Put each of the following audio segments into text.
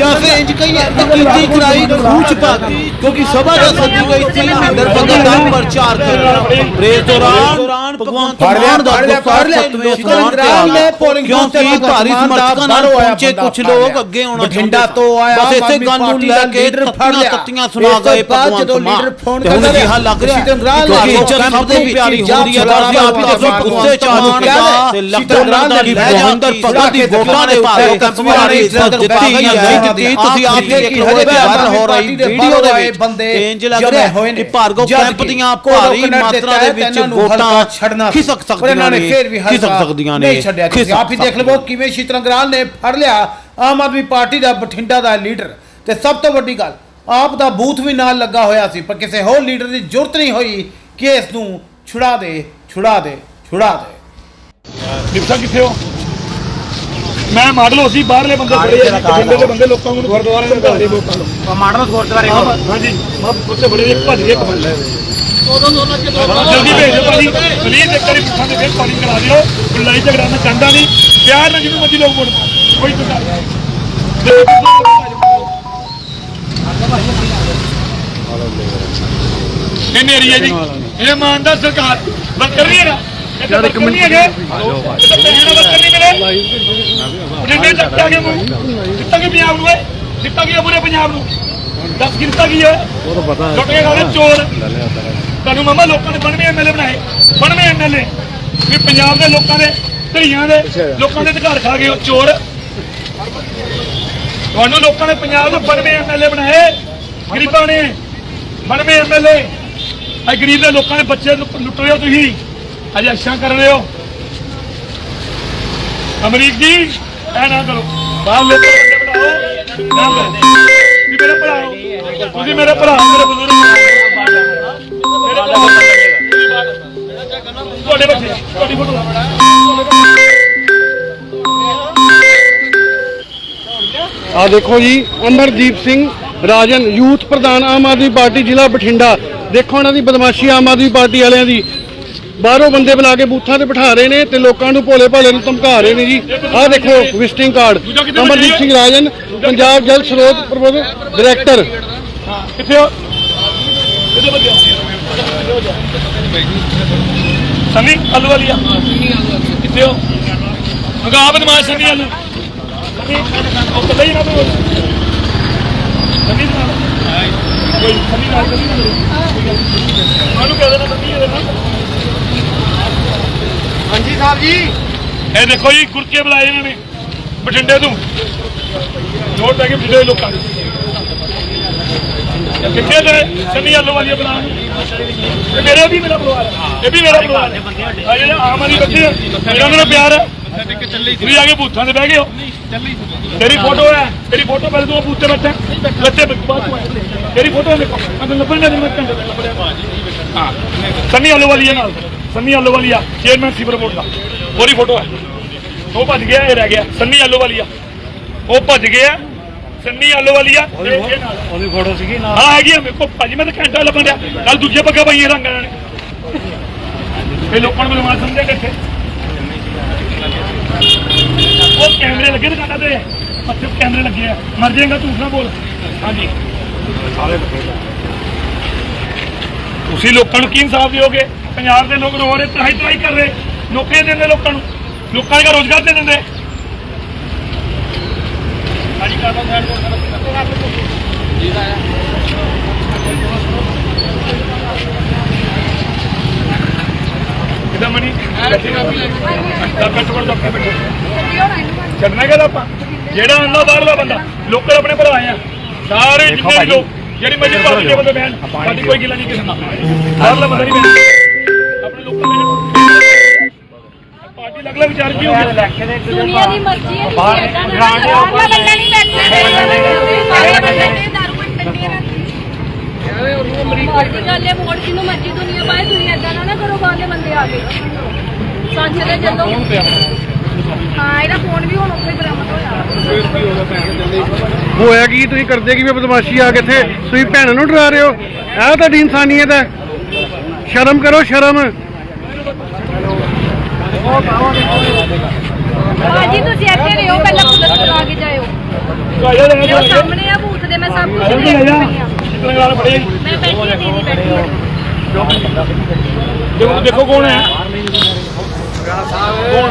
ਜਾਂ ਕੀਤੀ ਕਰਾਈ ਖੂਚ ਪਾਤੀ ਕਿਉਂਕਿ ਸਭਾ ਦਾ ਸੱਦੀ ਗਈ ਸੀ ਮਹਿੰਦਰ ਭਗਤ ਦਾ ਪ੍ਰਚਾਰ ਕਰਨਾ ਇਸ ਦੌਰਾਨ ਭਗਵੰਤ ਫੜ ਲਿਆ, ਮਾਨ ਦਾ ਫੜ ਲਿਆ, ਆ ਨੇ ਤੇ ਕਿਉਂਕਿ ਭਾਰੀ ਦਾ ਸਮਰਥਕਾਂ ਨਾਲ ਪਹੁੰਚੇ ਕੁਝ ਲੋਕ। ਅੱਗੇ ਹੋਣਾ ਬਠਿੰਡਾ ਤੋਂ ਆਇਆ ਬਸ ਆਦਮੀ ਗੱਲ ਨੂੰ ਲੈ ਦਾ ਕੇ ਫੜ ਲਿਆ। ਤੱਤੀਆਂ ਸੁਣਾ ਗਏ ਭਗਵੰਤ ਲੀਡਰ ਫੋਨ ਕਰਦਾ ਜਿਹਾ ਲੱਗ ਰਿਹਾ ਕਿਉਂਕਿ ਇੱਜ਼ਤ ਸਭ ਤੋਂ ਪਿਆਰੀ ਜਾਂ ਹੁੰਦੀ ਹੈ ਦਰਦੀ ਆਪ ਹੀ ਦੇਖੋ ਗੁੱਸੇ ਚ ਆ ਚੁੱਕਾ ਤੇ ਲੱਗਦਾ ਲੱਗਦਾ ਕਿ ਮਹਿੰਦਰ ਭਗਤ ਦੀ ਵੋਟਾਂ ਦੇ ਭਾਰੇ ਕੰਪਵਾਰੀ ਇੱਜ਼ਤ ਦਿੱਤੀ ਜਾਂ ਨਹੀਂ ਦਿੱਤੀ ਤੁਸੀਂ ਆਪ ਹੀ ਦੇਖ ਲਓ ਵਾਇਰਲ ਹੋ ਰਹੀ ਵੀਡੀਓ ਦੇ ਵਿੱਚ ਬੰਦੇ ਇੰਜ ਲੱਗ ਰਿਹਾ ਕਿ ਭਾਰਗੋ ਕੈਂਪ ਦੀਆਂ ਭਾਰੀ ਮਾਤਰਾ ਦੇ ਵਿੱਚ ਵੋਟਾਂ ਖਿਸਕ ਸਕਦੀਆਂ ਨੇ ਖਿਸਕ ਸਕਦੀਆਂ ਨੇ ਨਹੀਂ ਛੱਡਿਆ। ਤੁਸੀਂ ਆਪ ਹੀ ਦੇਖ ਲਵੋ ਕਿਵੇਂ ਸ਼ੀਤਲ ਗਰਾਲ ਨੇ ਫੜ ਲਿਆ। ਆਮ ਆਦਮੀ ਪਾਰਟੀ ਦਾ ਬਠਿੰਡਾ ਦਾ ਲੀਡਰ। ਤੇ ਸਭ ਤੋਂ ਵੱਡੀ ਗੱਲ ਆਪ ਦਾ ਬੂਥ ਵੀ ਨਾਲ ਲੱਗਾ ਹੋਇਆ ਸੀ ਪਰ ਕਿਸੇ ਹੋਰ ਲੀਡਰ ਦੀ ਜ਼ਰੂਰਤ ਨਹੀਂ ਹੋਈ ਕਿ ਇਸ ਨੂੰ ਛੁਡਾ ਦੇ ਛੁਡਾ ਦੇ ਛੁਡਾ ਦੇ। ਨਿਪਸਾ ਕਿੱਥੇ ਹੋ? ਮੈਂ ਮਾਡਲ ਸੀ ਬਾਹਰਲੇ ਬੰਦੇ ਬੜੇ ਆ ਬਠਿੰਡੇ ਦੇ ਬੰਦੇ ਲੋਕਾਂ ਨੂੰ ਗੁਰਦੁਆਰੇ ਦੇ ਘਰ ਦੇ ਲੋਕਾਂ ਨੂੰ। ਮਾਡਲ ਗੁਰਦੁਆਰੇ ਹਾਂਜੀ। ਮੈਂ ਉੱਥੇ ਬੜੇ ਇੱਕ ਭੱਜ ਗਏ ਇੱਕ ਬੰਦੇ ਜਲਦੀ ਭੇਜ ਦਿਓ ਭਾਜੀ। ਪਲੀਜ਼ ਇੱਕ ਵਾਰੀ ਪੁੱਛਾਂ ਦੇ ਫਿਰ ਪਾਣੀ ਕਰਾ ਦਿਓ। ਲੜਾਈ ਝਗੜਾ ਮੈਂ ਚਾਹੁੰਦਾ ਨਹੀਂ। ਪਿਆਰ ਨਾਲ ਜਿਹਨੂੰ ਮਰਜ਼ੀ ਲੋਕ ਵੋਟ ਕੋਈ ਤੁਕਾਰ ਇਹ ਮੇਰੀ ਹੈ ਜੀ। ਇਹ ਇਮਾਨਦਾਰ ਸਰਕਾਰ। ਨਹੀਂ ਹੈਗਾ ਇਹ ਤਾਂ ਵਰਕਰ ਨਹੀਂ ਹੈਗੇ? ਪੈਸੇ ਨਾਲ ਵਰਕਰ ਨਹੀਂ ਮਿਲੇ? ਬਠਿੰਡੇ ਚੱਕ ਕੇ ਆ ਗਏ ਮੂੰਹ। ਦਿੱਤਾ ਕੀ ਪੰਜਾਬ ਨੂੰ ਦਿੱਤਾ ਕੀ ਪੂਰੇ ਪੰਜਾਬ ਨੂੰ। ਦੱਸ ਕੀ ਦਿੱਤਾ ਕੀ ਹੈ? ਉਹ ਤਾਂ ਪਤਾ ਲੁੱਟ ਕੇ ਖਾਣੇ ਚੋਰ। ਤੁਹਾਨੂੰ ਮਾਮਾ ਲੋਕਾਂ ਨੇ 92 ਐਮਐਲਏ ਬਣਾਏ। 92 ਐਮਐਲਏ ਵੀ ਪੰਜਾਬ ਦੇ ਲੋਕਾਂ ਦੇ ਧੀਆਂ ਦੇ ਲੋਕਾਂ ਦੇ ਅਧਿਕਾਰ ਖਾ ਗਏ ਉਹ ਚੋਰ। ਤੁਹਾਨੂੰ ਲੋਕਾਂ ਨੇ ਪੰਜਾਬ ਦੇ 92 ਐਮਐਲਏ ਬਣਾਏ। ਗਰੀਬਾਂ ਨੇ 92 ਐਮਐਲਏ ਆ ਗਰੀਬ ਦੇ ਲੋਕਾਂ ਦੇ ਬੱਚੇ ਲੁੱਟ ਰਹੇ ਹੋ ਤੁਸੀਂ। ਅੱਜ ਅੱਛਾ ਕਰ ਰਹੇ ਹੋ? ਅਮਰੀਕ ਜੀ, ਐ ਨਾ ਕਰੋ। ਬਾਹਰ ਲੋਕਾਂ ਬੰਦੇ ਬਣਾਓ ਨਾ ਮੇਰੇ ਭਰਾ ਹੋ। ਤੁਸੀਂ ਮੇਰੇ ਭਰਾ ਮੇਰੇ ਬਜ਼ੁਰਗ ਮੇਰੇ ਭਰਾ ਤੁਹਾਡੇ ਬੱਚੇ, ਤੁਹਾਡੀ ਫੋਟੋ ਆ ਦੇਖੋ ਜੀ, ਅਮਰਦੀਪ ਸਿੰਘ ਰਾਜਨ, ਯੂਥ ਪ੍ਰਧਾਨ ਆਮ ਆਦਮੀ ਪਾਰਟੀ ਜ਼ਿਲ੍ਹਾ ਬਠਿੰਡਾ। ਦੇਖੋ ਇਹਨਾਂ ਦੀ ਬਦਮਾਸ਼ੀ ਆਮ ਆਦਮੀ ਪਾਰਟੀ ਵਾਲਿਆਂ ਦੀ। ਬਾਹਰੋਂ ਬੰਦੇ ਬੁਲਾ ਕੇ ਬੂਥਾਂ ਤੇ ਬਿਠਾ ਰਹੇ ਨੇ ਤੇ ਲੋਕਾਂ ਨੂੰ ਭੋਲੇ ਭਾਲੇ ਨੂੰ ਧਮਕਾ ਰਹੇ ਨੇ ਜੀ। ਆਹ ਦੇਖੋ ਵਿਜ਼ਿਟਿੰਗ ਕਾਰਡ ਅਮਰਦੀਪ ਸਿੰਘ ਰਾਜਨ ਪੰਜਾਬ ਜਲ ਸਰੋਤ ਪ੍ਰਬੰਧਕ ਡਾਇਰੈਕਟਰ ਕਿੱਥੇ ਹੋ? ਕਿੱਥੇ ਬੱਜਿਆ ਸੰਨੀ ਆਲੂ ਵਾਲੀਆ ਕਿੱਥੇ ਹੋ? ਮਗਾ ਬਦਮਾਸ਼ ਸੰਨੀ ਆਲੂ ਸੰਨੀ ਉਹ ਕੱਲਾ ਹੀ ਨਾ ਤੂੰ ਸੰਨੀ ਦੇ ਨਾਲ। ਕੋਈ ਸੰਨੀ ਨਾਲ ਸੰਨੀ ਨਾਲ ਉਹਨੂੰ ਕਹਿ ਦੇਣਾ ਸੰਨੀ ਇਹਦੇ ਨਾਲ। ਹਾਂਜੀ ਸਾਹਿਬ ਜੀ। ਇਹ ਦੇਖੋ ਜੀ ਗੁਰਕੇ ਬੁਲਾਏ ਇਹਨਾਂ ਨੇ ਬਠਿੰਡੇ ਤੋਂ। ਨੋਟ ਲੈ ਕੇ ਬਠਿੰਡੇ ਦੇ ਲੋਕਾਂ ਨੂੰ। ਇਹ ਕਿੱਥੇ ਦੇ ਸੰਨੀ ਆਲੂ ਵਾਲੀਆ ਬੁਲਾ ਇਹ ਮੇਰੇ ਵੀ ਮੇਰਾ ਪਰਿਵਾਰ ਹੈ। ਇਹ ਵੀ ਮੇਰਾ ਪਰਿਵਾਰ ਹੈ। ਆ ਜਿਹੜੇ ਆਮ ਆਦਮੀ ਬੱਚੇ ਆ ਇਹਨਾਂ ਨਾਲ ਪਿਆਰ ਹੈ। ਤੁਸੀਂ ਆ ਕੇ ਬੂਥਾਂ ਤੇ ਬਹਿ ਗਏ ਹੋ। ਤੇਰੀ ਫੋਟੋ ਹੈ ਤੇਰੀ ਫੋਟੋ ਪਹਿਲੇ ਤੂੰ ਬੂਥ ਤੇ ਬੈਠਾ। ਬੱਚੇ ਬਾਅਦ ਚ ਆਏ। ਤੇਰੀ ਫੋਟੋ ਦੇਖੋ। ਮੈਂ ਤਾਂ ਲੱਭਣ ਨਹੀਂ ਮੈਂ ਘੰਟੇ ਤੱਕ ਲੱਭਿਆ ਹਾਂ ਸੰਨੀ ਆਲੂ ਵਾਲੀਆ ਨਾਲ। Sunny Ahluwalia chairman sewer board ਦਾ। ਉਹਦੀ ਫੋਟੋ ਹੈ। ਉਹ ਭੱਜ ਗਿਆ ਇਹ ਰਹਿ ਗਿਆ। ਸੰਨੀ ਆਲੂ ਵਾਲੀਆ ਉਹ ਭੱਜ ਗਿਆ। ਸੰਨੀ ਆਲੂ ਵਾਲੀਆ ਤੇ ਇਹ ਨਾਲ। ਉਹਦੀ ਫੋਟੋ ਸੀਗੀ ਨਾਲ। ਹਾਂ ਹੈਗੀ ਮੇਰੇ ਕੋਲ ਭਾਜੀ ਮੈਂ ਤਾਂ ਘੰਟਾ ਲੱਭਣ ਡਿਆ। ਕੱਲ ਦੂਜੇ ਪੱਗਾ ਪਾਈਏ ਰੰਗਾਂ ਨੇ ਇਹ ਲੋਕਾਂ ਨੂੰ ਬਲਵਾਨ ਸਮਝਿਆ ਕਿੱਥੇ ਉਹ ਕੈਮਰੇ ਲੱਗੇ ਦੁਕਾਨਾਂ ਤੇ। ਅੱਛੇ ਕੈਮਰੇ ਲੱਗੇ ਆ। ਮਰ ਜਾਏਗਾ ਝੂਠ ਨਾ ਬੋਲ। ਹਾਂਜੀ। ਤੁਸੀਂ ਲੋਕਾਂ ਨੂੰ ਕੀ ਇਨਸਾਫ ਦਿਓਗੇ? ਪੰਜਾਬ ਦੇ ਲੋਕ ਰੋ ਰਹੇ ਤਰਾਈ ਤਰਾਈ ਕਰ ਰਹੇ। ਨੌਕਰੀਆਂ ਦਿੰਦੇ ਲੋਕਾਂ ਨੂੰ। ਲੋਕਾਂ ਦਾ ਰੋਜ਼ਗਾਰ ਦੇ ਦਿੰਦੇ। ਹਾਂਜੀ ਕਾਹਦਾ ਸਾਈਡ ਕਿਦਾਂ ਮਣੀ ਦਾ ਪੈਟਰੋਲ ਦਾ ਬੈਠੋ? ਕਰਨਾ ਕਿਹਦਾ ਆਪਾਂ? ਜਿਹੜਾ ਆਂਦਾ ਬਾਹਰਲਾ ਬੰਦਾ ਲੋਕਲ ਆਪਣੇ ਭਰਾ ਆ। ਸਾਰੇ ਜਿੰਨੇ ਵੀ ਲੋਕ ਜਿਹੜੀ ਮਰਜ਼ੀ ਪਾਰਟੀ ਦੇ ਬੰਦੇ ਬੈਣ ਸਾਡੀ ਕੋਈ ਗਿਲਾ ਨਹੀਂ ਕਿਸੇ ਨਾਲ। ਬਾਹਰਲਾ ਬੰਦਾ ਨਹੀਂ ਬੈਣ ਆਪਣੇ ਲੋਕਾਂ ਦੇ ਪਾਰਟੀ ਲੱਗਲਾ ਵਿਚਾਰ ਕੀ ਹੋ ਗਿਆ? ਦੁਨੀਆ ਦੀ ਮਰਜ਼ੀ ਹੈ ਬਾਹਰ ਬਾਹਰਲਾ ਬੰਦਾ ਨਹੀਂ ਬੈਠਣਾ ਬਾਹਰਲਾ ਬੰਦਾ ਨੇ ਦਾਰੂ ਪੀਣ ਟੰਡੀਆਂ ਪਾਰਟੀ ਗੱਲ ਹੈ ਵੋਟ ਕਿਨੂੰ ਮਰਜ਼ੀ ਦੁਨੀਆ ਪਾਏ ਤੁਸੀਂ ਏਦਾਂ ਨਾ ਨਾ ਕਰੋ ਬਾਹਰਲੇ ਬੰਦੇ ਆ ਕੇ ਸੱਚ ਦੇ ਚੱਲੋ। ਹਾਂ ਇਹਦਾ ਫੋਨ ਵੀ ਹੁਣ ਉੱਥੇ ਬਰਾਮਦ ਹੋਇਆ। ਹੋਇਆ ਕੀ ਤੁਸੀਂ ਕਰਦੇ ਕੀ ਵੀ ਬਦਮਾਸ਼ੀ ਆ ਕੇ ਇੱਥੇ? ਤੁਸੀਂ ਭੈਣਾਂ ਨੂੰ ਡਰਾ ਰਹੇ ਹੋ? ਇਹ ਤੁਹਾਡੀ ਇਨਸਾਨੀਅਤ ਹੈ। ਸ਼ਰਮ ਕਰੋ ਸ਼ਰਮ। ਹਾਂਜੀ ਤੁਸੀਂ ਇੱਥੇ ਰਹੋ ਪਹਿਲਾਂ ਪੁਲਿਸ ਕੋਲ ਆ ਕੇ ਜਾਇਓ। ਆ ਜਾ ਲੈ ਇਹ ਜਾ ਸਾਹਮਣੇ ਆ ਬੂਥ ਦੇ ਮੈਂ ਸਭ ਕੁਝ ਲੈ ਦੇਖ ਜਾ ਰਹੀ ਹਾਂ। ਲੰਗਾਲ ਫੜੇ? ਮੈਂ ਬੈਠੀ ਦੀਦੀ ਬੈਠੀ। ਹੈ ਦੇਖੋ ਦੇਖੋ ਕੌਣ ਹੈ? ਕੌਣ?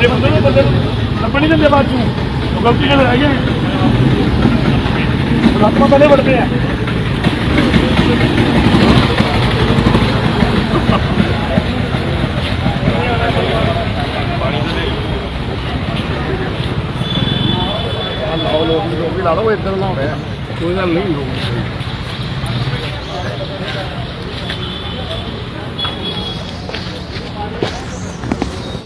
ਮੇਰੇ ਬੰਦੇ ਨੂੰ ਬੰਦੇ ਨੂੰ? ਲੱਭਣ ਨਹੀਂ ਦਿੰਦੇ ਬਾਅਦ ਚੋਂ। ਉਹ ਗਲਤੀ ਕਰ ਰਹੀ ਹੈ ਆਪਾਂ ਪਹਿਲੇ ਵੜਦੇ ਆ। ਲਾਓ ਲੋਕ ਵੀ ਲਾ ਲਓ ਇੱਧਰ ਲਾਉਣੇ ਕੋਈ ਗੱਲ ਨਹੀਂ ਲੋਕ